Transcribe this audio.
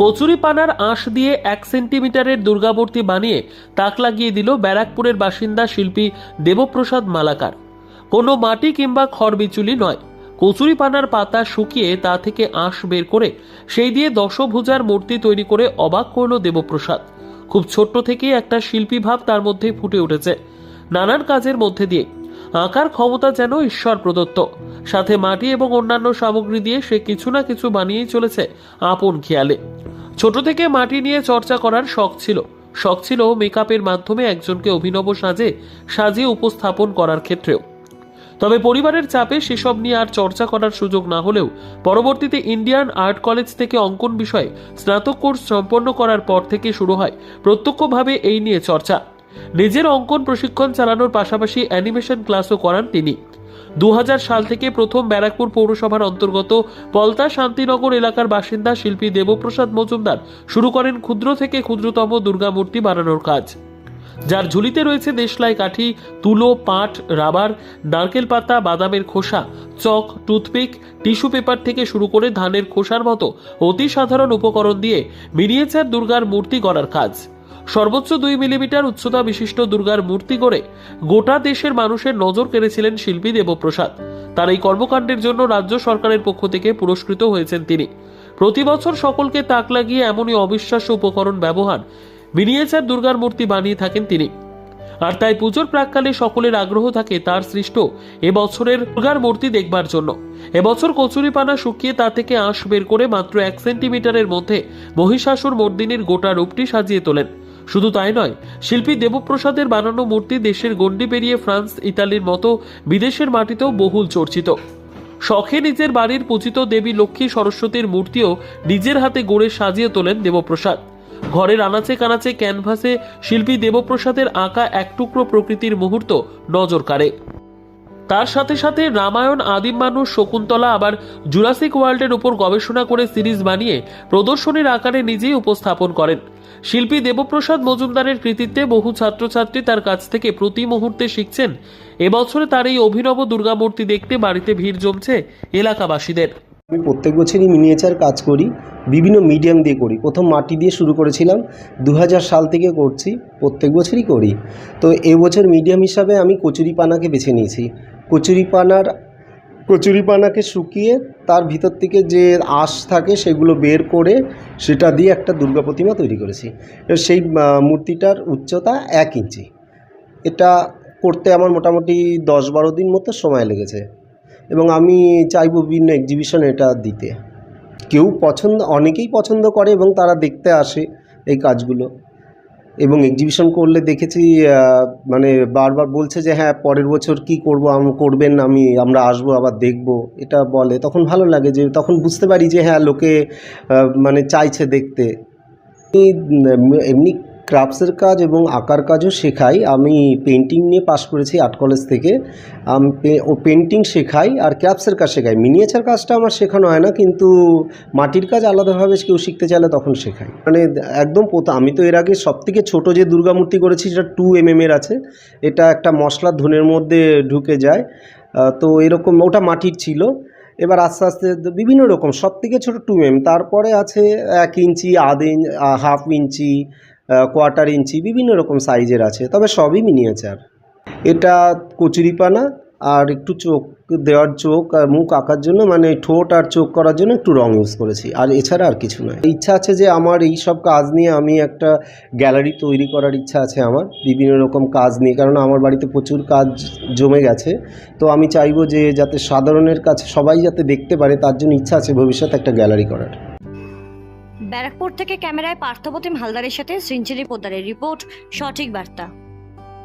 কচুরি পানার আঁশ দিয়ে এক সেন্টিমিটারের দুর্গামূর্তি বানিয়ে তাক লাগিয়ে দিল ব্যারাকপুরের বাসিন্দা শিল্পী দেবপ্রসাদ মালাকার। কোনো মাটি কিংবা খড়বিচুলি নয়। কচুরি পানার পাতা শুকিয়ে তা থেকে আঁশ বের করে সেই দিয়ে দশভুজার মূর্তি তৈরি করে অবাক করল দেবপ্রসাদ। খুব ছোট্ট থেকেই একটা শিল্পী ভাব তার মধ্যে ফুটে উঠেছে। নানান কাজের মধ্যে দিয়ে আঁকার ক্ষমতা যেন ঈশ্বর প্রদত্ত। সাথে মাটি এবং অন্যান্য সামগ্রী দিয়ে সে কিছু না কিছু বানিয়েই চলেছে আপন খেয়ালে। ছোট থেকে মাটি নিয়ে চর্চা করার শখ ছিল। শখ ছিল মেকআপের মাধ্যমে একজনকে অভিনব সাজে সাজিয়ে উপস্থাপন করার ক্ষেত্রেও। তবে পরিবারের চাপে সেসব নিয়ে আর চর্চা করার সুযোগ না হলেও পরবর্তীতে ইন্ডিয়ান আর্ট কলেজ থেকে অঙ্কন বিষয়ে স্নাতক কোর্স সম্পন্ন করার পর থেকে শুরু হয় প্রত্যক্ষভাবে এই নিয়ে চর্চা। নিজের অঙ্কন প্রশিক্ষণ চালানোর পাশাপাশি অ্যানিমেশন ক্লাসও করান তিনি। দু সাল থেকে প্রথম ব্যারাকপুর পৌরসভার অন্তর্গত পলতা শান্তিনগর এলাকার বাসিন্দা শিল্পী দেবপ্রসাদ মজুমদার শুরু করেন ক্ষুদ্র থেকে ক্ষুদ্রতম দুর্গামূর্তি বানানোর কাজ। যার ঝুলিতে রয়েছে দেশলাই কাঠি, তুলো, পাট, রাবার, নারকেল পাতা, বাদামের খোসা, চক, টুথপিক, টিস্যু পেপার থেকে শুরু করে ধানের খোসার মতো অতি সাধারণ উপকরণ দিয়ে মিনিয়েচার দুর্গার মূর্তি গড়ার কাজ। সর্বোচ্চ দুই মিলিমিটার উচ্চতা বিশিষ্ট দুর্গার মূর্তি গড়ে গোটা দেশের মানুষের নজর কেড়েছিলেন শিল্পী দেবপ্রসাদ। তার এই কর্মকাণ্ডের জন্য রাজ্য সরকারের পক্ষ থেকে পুরস্কৃত হয়েছেন তিনি। প্রতি বছর সকলকে তাক লাগিয়ে এমনই অবিশ্বাস্য উপকরণ ব্যবহার, মিনিয়েচার দুর্গার মূর্তি বানিয়ে থাকেন তিনি। আর তাই পুজোর প্রাককালে সকলের আগ্রহ থাকে তার সৃষ্ট এবছরের দুর্গার মূর্তি দেখবার জন্য। এবছর কচুরিপানা শুকিয়ে তা থেকে আঁশ বের করে মাত্র এক সেন্টিমিটারের মধ্যে মহিষাসুর মর্দিনীর গোটা রূপটি সাজিয়ে তোলেন। শুধু তাই নয়, শিল্পী দেবপ্রসাদের বানানো মূর্তি দেশের গণ্ডি পেরিয়ে ফ্রান্স, ইতালির মতো বিদেশের মাটিতেও বহুল চর্চিত। শখে নিজের বাড়ির পূজিত দেবী লক্ষ্মী সরস্বতীর মূর্তিও নিজের হাতে গড়ে সাজিয়ে তোলেন দেবপ্রসাদ। ঘরের আনাচে কানাচে ক্যানভাসে শিল্পী দেবপ্রসাদের আঁকা এক টুকরো প্রকৃতির মুহূর্ত নজর কাড়ে। তার সাথে সাথে রামায়ণ আদিম মানুষ শকুন্তলা আবার জুরাসিক ওয়ার্ল্ডের উপর গবেষণা করে সিরিজ বানিয়ে প্রদর্শনীর আকারে নিজেই উপস্থাপন করেন। শিল্পী দেবপ্রসাদ মজুমদারের কৃতিত্বে বহু ছাত্রছাত্রী তার কাছ থেকে প্রতি মুহূর্তে শিখছেন। এবছরে তার এই অভিনব দুর্গামূর্তি দেখতে বাড়িতে ভিড় জমছে এলাকাবাসীদের। আমি প্রত্যেক বছরই মিনিয়েচার কাজ করি, বিভিন্ন মিডিয়াম দিয়ে করি। প্রথম মাটি দিয়ে শুরু করেছিলাম দু হাজার সাল থেকে করছি, প্রত্যেক বছরই করি। তো এবছর মিডিয়াম হিসাবে আমি কচুরিপানাকে বেছে নিয়েছি। কচুরিপানার কচুরিপানাকে শুকিয়ে তার ভিতর থেকে যে আঁশ থাকে সেগুলো বের করে সেটা দিয়ে একটা দুর্গা প্রতিমা তৈরি করেছি। সেই মূর্তিটার উচ্চতা এক ইঞ্চি। এটা করতে আমার মোটামুটি দশ বারো দিন মতো সময় লেগেছে এবং আমি চাইব বিভিন্ন এক্সিবিশনে এটা দিতে। কেউ পছন্দ, অনেকেই পছন্দ করে এবং তারা দেখতে আসে এই কাজগুলো। এবং এক্সিবিশন করলে দেখেছি মানে বারবার বলছে যে হ্যাঁ পরের বছর কি করব? আম, করবেন আমি, আমরা আসব, আবার দেখব। এটা বলে। তখন ভালো লাগে যে, তখন বুঝতে পারি যে হ্যাঁ লোকে মানে চাইছে দেখতে। এমনি ক্রাফটসের কাজ এবং আঁকার কাজও শেখাই। আমি পেন্টিং নিয়ে পাশ করেছি আর্ট কলেজ থেকে। আমি ও পেন্টিং শেখাই আর ক্রাফটসের কাজ শেখাই। মিনিয়েচার কাজটা আমার শেখানো হয় না, কিন্তু মাটির কাজ আলাদাভাবে কেউ শিখতে চাইলে তখন শেখাই। মানে একদম প্রথম আমি তো এর আগে সবথেকে ছোট যে দুর্গা মূর্তি করেছি সেটা টু এম এর আছে। এটা একটা মশলার ধনের মধ্যে ঢুকে যায়। তো এরকম ওটা মাটির ছিল। এবার আস্তে আস্তে বিভিন্ন রকম সব থেকে ছোটো টু এম তারপরে আছে এক ইঞ্চি, আধ inch half inch quarter inch বিভিন্ন রকম সাইজের আছে, তবে সবই মিনিয়েচার এটা কচুরিপানা আর একটু চোখ দেওয়ার চোখ আর মুখ আঁকার জন্য মানে ঠোঁট আর চোখ করার জন্য একটু রং ইউজ করেছি, আর এছাড়া আর কিছু নয়। ইচ্ছা আছে যে আমার এই সব কাজ নিয়ে আমি একটা গ্যালারি তৈরি করার ইচ্ছা আছে আমার, বিভিন্ন রকম কাজ নিয়ে, কারণ আমার বাড়িতে প্রচুর কাজ জমে গেছে। তো আমি চাইব যে যাতে সাধারণের কাছে, সবাই যাতে দেখতে পারে, তার জন্য ইচ্ছা আছে ভবিষ্যতে একটা গ্যালারি করার। ব্যারাকপুর থেকে ক্যামেরায় পার্থপ্রতিম হালদারের সাথে সিঞ্চেরি পোদ্দারের রিপোর্ট সঠিক বার্তা।